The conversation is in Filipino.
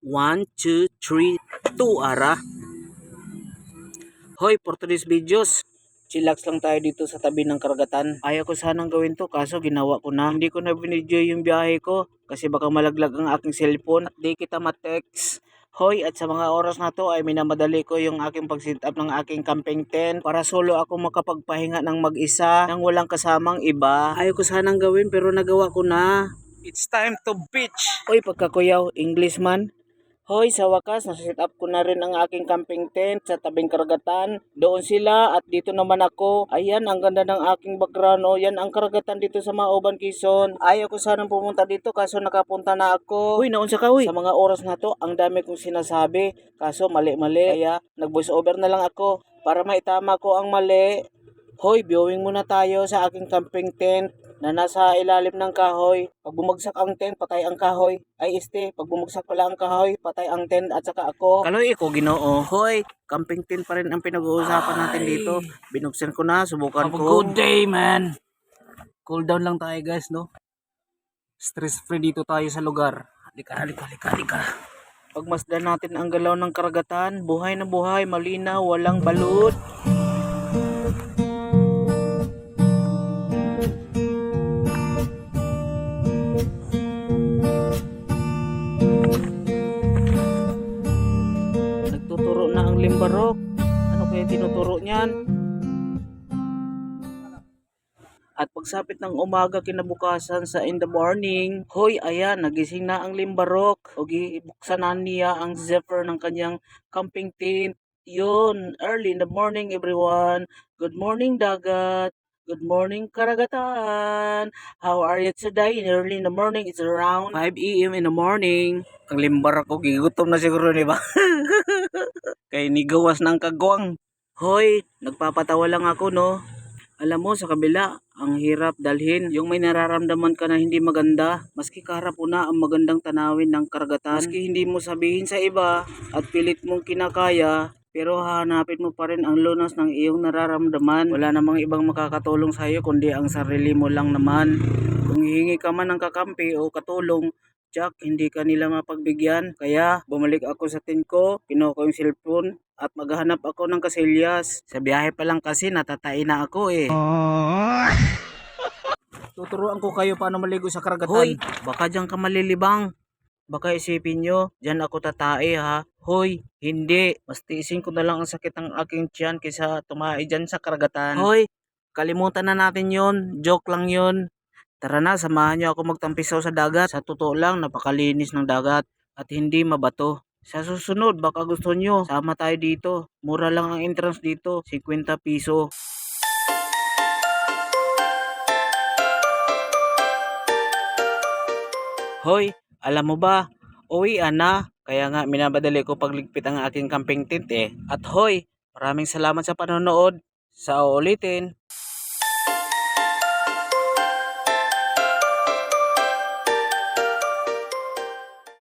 1, 2, 3, 2 ara. Hoy, for today's videos, chillax lang tayo dito sa tabi ng karagatan. Ayaw ko sanang gawin to kaso ginawa ko na. Hindi ko na binidyo yung biyahe ko kasi baka malaglag ang aking cellphone at di kita matext. Hoy, at sa mga oras na to ay minamadali ko yung aking pag-sit up ng aking camping tent para solo ako makapagpahinga ng mag-isa nang walang kasamang iba. Ayaw ko sanang gawin pero nagawa ko na. It's time to beach! Hoy, pagkakuyaw, English man. Hoy, sa wakas, nasa-set up ko na rin ang aking camping tent sa tabing karagatan. Doon sila at dito naman ako. Ayan, ang ganda ng aking background. O, yan ang karagatan dito sa Maoban, Quezon. Ayaw ko sanang pumunta dito kaso nakapunta na ako. Uy, naon sa ka, uy. Sa mga oras na to, ang dami kong sinasabi. Kaso mali-mali. Kaya, nag-voice over na lang ako para maitama ko ang mali. Hoy, viewing muna tayo sa aking camping tent na nasa ilalim ng kahoy. Pag bumagsak ang tent, patay ang kahoy. Ay, este, pag bumagsak pala ang kahoy, patay ang tent at saka ako. Kaloy ko, ginoo. Hoy, camping tent pa rin ang pinag-uusapan natin dito. Binuksan ko na, subukan Have a ko. good day, man. Cool down lang tayo, guys, no? Stress-free dito tayo sa lugar. Halika, halika, halika, halika. Pagmasdan natin ang galaw ng karagatan, buhay na buhay, malinaw, walang balut. Limbarok. Ano kaya tinuturo niyan? At pagsapit ng umaga kinabukasan sa in the morning, hoy ayan, nagising na ang limbarok. O buksan na niya ang zipper ng kanyang camping tent. Yun, early in the morning everyone. Good morning dagat. Good morning karagatan. How are you today? In early in the morning, it's around 5 a.m. in the morning. Ang limbar ako, gigutom na siguro ni ba? Kay nigawas ng kagwang. Hoy, nagpapatawa lang ako no. Alam mo, sa kabila, ang hirap dalhin. Yung may nararamdaman ka na hindi maganda, maski kaharap mo na ang magandang tanawin ng karagatan. Maski hindi mo sabihin sa iba at pilit mong kinakaya, pero hahanapin mo pa rin ang lunas ng iyong nararamdaman. Wala namang ibang makakatulong sa iyo kundi ang sarili mo lang naman. Kung hihingi ka man ng kakampi o katulong, Jack, hindi ka nila mapagbigyan. Kaya bumalik ako sa tent ko, kinuha ko yung cellphone at maghanap ako ng kasilyas. Sa biyahe pa lang kasi natatain na ako eh. Tuturuan ko kayo paano maligo sa karagatan. Hoy, baka diyan ka malilibang. Baka isipin nyo, diyan ako tatae ha. Hoy, hindi. Mas tiisin ko na lang ang sakit ng aking tiyan kaysa tumae dyan sa karagatan. Hoy, kalimutan na natin yon. Joke lang yon. Tara na, samahan niyo ako magtampisaw sa dagat. Sa totoo lang, napakalinis ng dagat at hindi mabato. Sa susunod, baka gusto nyo, sama tayo dito. Mura lang ang entrance dito, 50 piso. Hoy, alam mo ba, uwi na. Kaya nga, minabadali ko pagligpit ang aking camping tent eh. At hoy, maraming salamat sa panonood. Sa uulitin.